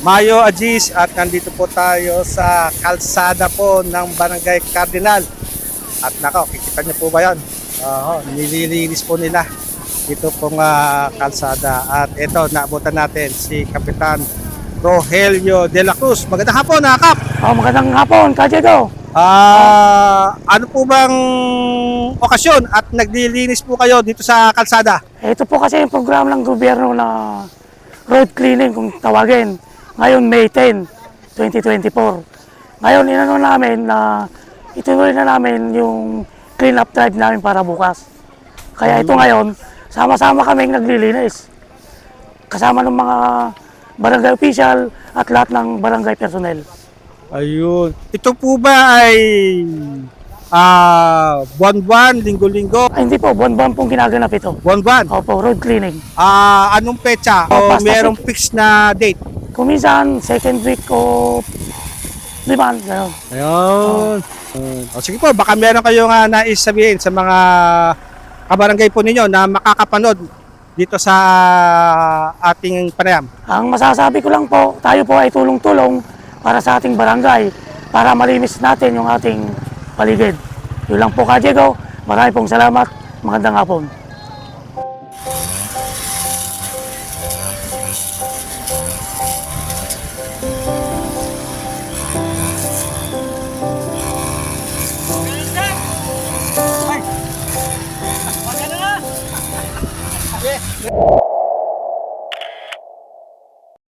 Mayo Agis at nandito po tayo sa kalsada po ng Barangay Cardinal. At nako, kikita niyo po ba yan? Oo, nililinis po nila dito pong ah, kalsada. At ito, naabutan natin si Kapitan Rogelio de la Cruz. Magandang hapon, nakakap! Oh, magandang hapon, Kajego. Ah, ano po bang okasyon at naglilinis po kayo dito sa kalsada? Ito po kasi yung programa ng gobyerno na road cleaning kung tawagin. Ngayon, May 10, 2024. Ngayon, inano namin na ituloy na namin yung clean up drive namin para bukas. Kaya ito ngayon, sama-sama kaming naglilinis. Kasama ng mga barangay official at lahat ng barangay personnel. Ayun. Ito po ba ay ah buwan-buwan, linggo-linggo, Ay, hindi po, buwan-buwan pong ginaganap ito. buwan-buwan? Opo, road cleaning. Ah, anong petsa? O basta merong fixed na date? Kung minsan, second week o lima, gano'n. Ayun. O sige po, baka meron kayong uh, nais sabihin sa mga kabarangay po ninyo na makakapanood dito sa ating panayam. Ang masasabi ko lang po, tayo po ay tulong-tulong para sa ating barangay para malinis natin yung ating paligid. Yun lang po ka, Diego. Marami pong salamat. Magandang hapon. Yeah.